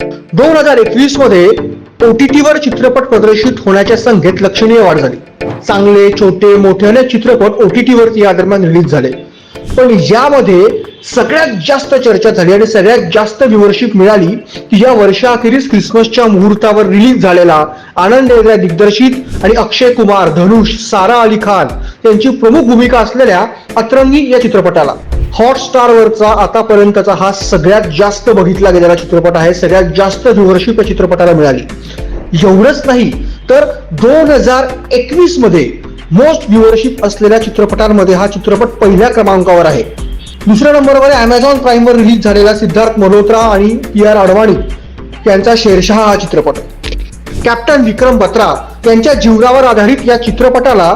दोन हजार एकवीसमध्ये ओटीटीवर वर चित्रपट प्रदर्शित होण्याच्या संख्येत लक्षणीय वाढ झाली. चांगले छोटे मोठे अनेक चित्रपट ओटीटीवर वरती या दरम्यान रिलीज झाले. पण यामध्ये सगळ्यात जास्त चर्चा झाली आणि सगळ्यात जास्त व्ह्युअरशिप मिळाली की या वर्षाअखेरीस क्रिसमसच्या मुहूर्तावर रिलीज झालेला आनंद एगरा दिग्दर्शित आणि अक्षय कुमार धनुष सारा अली खान यांची प्रमुख भूमिका असलेल्या अतरंगी या चित्रपटाला. हॉटस्टार वरचा आतापर्यंतचा हा सगळ्यात जास्त बघितला गेलेला चित्रपट आहे सगळ्यात जास्त व्ह्युअरशिप चित्रपटाला मिळाली. एवढंच नाही तर दोन हजार एकवीसमध्ये मोस्ट व्ह्युअरशिप असलेल्या चित्रपटांमध्ये हा चित्रपट पहिल्या क्रमांकावर आहे. दुसऱ्या नंबरवर अमेझॉन प्राईमवर रिलीज झालेला सिद्धार्थ मल्होत्रा आणि पी आर अडवाणी यांचा शेरशहा हा चित्रपट. कॅप्टन विक्रम बत्रा यांच्या जीवनावर आधारित या चित्रपटाला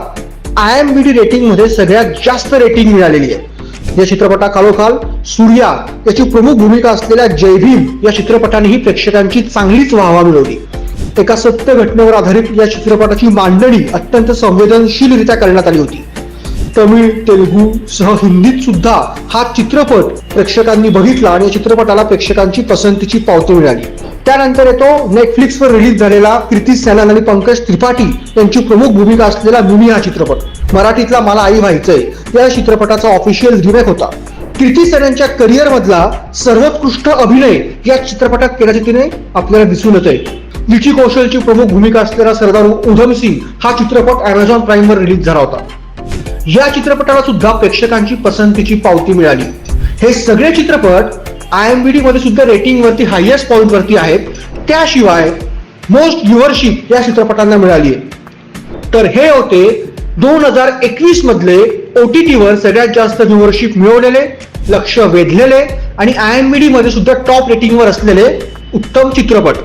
आय एम बी डी रेटिंगमध्ये सगळ्यात जास्त रेटिंग मिळालेली आहे. या चित्रपटाखालोखाल सूर्या याची प्रमुख भूमिका असलेल्या जय भीम या चित्रपटानेही प्रेक्षकांची चांगलीच वाहवा मिळवली. एका सत्य घटनेवर आधारित या चित्रपटाची मांडणी अत्यंत संवेदनशीलरित्या करण्यात आली होती. तमिळ तेलुगू सह हिंदीत सुद्धा हा चित्रपट प्रेक्षकांनी बघितला आणि या चित्रपटाला प्रेक्षकांची पसंतीची पावती मिळाली. त्यानंतर येतो नेटफ्लिक्सवर रिलीज झालेला कीर्ती सॅनन आणि पंकज त्रिपाठी यांची प्रमुख भूमिका असलेला मिनी हा चित्रपट. मराठीतला मला आई व्हायचंय. या चित्रपटाचा ऑफिशियल रिमेक होता. कीर्ती सॅननच्या करिअर मधला सर्वोत्कृष्ट अभिनय या चित्रपटात केल्याचे तिने आपल्याला दिसून येतंय विकी कौशलची प्रमुख भूमिका असलेला सरदार उधम सिंग हा चित्रपट अमेझॉन प्राईमवर रिलीज झाला होता. या चित्रपटाला सुद्धा प्रेक्षकांची पसंतीची पावती मिळाली. हे सगळे चित्रपट आय एम बी मध्ये सुद्धा रेटिंग वरती हायएस्ट पॉईंट वरती आहेत. त्याशिवाय मोस्ट व्ह्युअरशिप या चित्रपटांना मिळाली आहे तर हे होते दोन हजार एकवीस मधले OTT वर सगळ्यात जास्त व्ह्युअरशिप मिळवलेले लक्ष वेधलेले आणि आय एम बी डी मध्ये सुद्धा टॉप रेटिंगवर असलेले उत्तम चित्रपट.